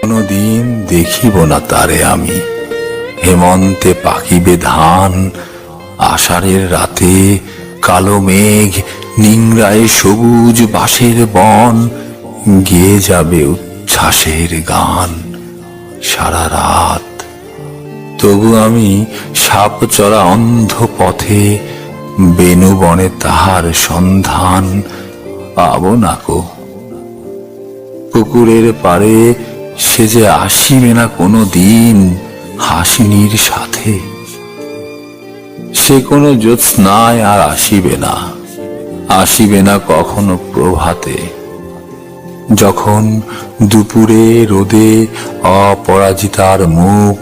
কোনদিন দেখিব না তারে আমি। হেমন্তে পাকিবে ধান, আষাঢ়ের রাতে কালো মেঘ, নিংড়ায় সবুজ বাঁশের বন, গেয়ে যাবে উচ্ছ্বাসের গান সারা রাত। তবু আমি সাপ চড়া অন্ধ পথে বেনুবনে তাহার সন্ধান পাব না কো। পুকুরের পাড়ে সে যে আসিবে না কোনো দিন হাসিনীর সাথে, সে কোনো জ্যোৎস্নায় আর আসিবে না আসিবে না কখনো প্রভাতে। যখন দুপুরে রোদে অপরাজিতার মুখ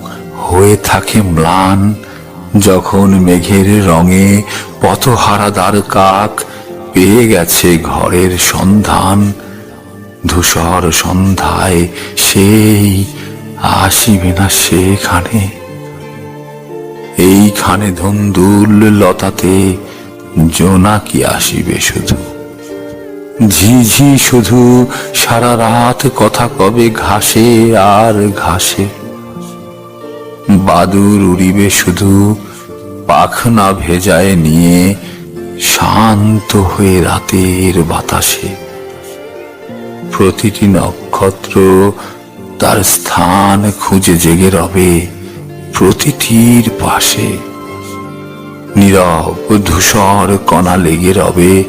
হয়ে থাকে ম্লান যখন মেঘের রঙে পথহারাদার কাক পেয়ে গেছে ঘরের সন্ধান, ধূসর সন্ধ্যায় সেই আসিবে না সেখানে। এইখানে ধন্দুল লতাতে জোনাকি আসিবে শুধু? ঝিঝি শুধু সারা রাত কথা কবে ঘাসে আর ঘাসে? বাদুর উড়িবে শুধু পাখনা ভেজায় নিয়ে শান্ত হয়ে রাতের বাতাসে। প্রতিটি নক্ষত্র তার স্থান খুঁজে জেগে রবে প্রতিটির পাশে। নীরব ধূসর কণা লেগে রবে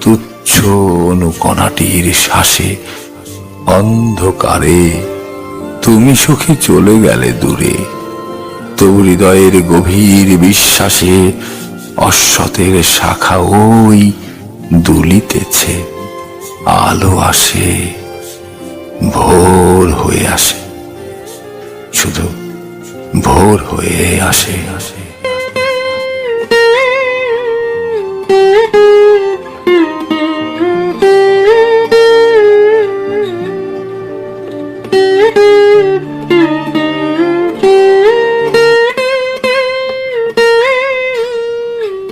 তুচ্ছ অনুকণাটির শ্বাসে। অন্ধকারে তুমি সুখী চলে গেলে দূরে। তবু হৃদয়ের গভীর বিশ্বাসে অশ্বতের শাখা ওই দুলিতেছে, আলো আসে, ভোর হয়ে আসে, শুধু ভোর হয়ে আসে আসে।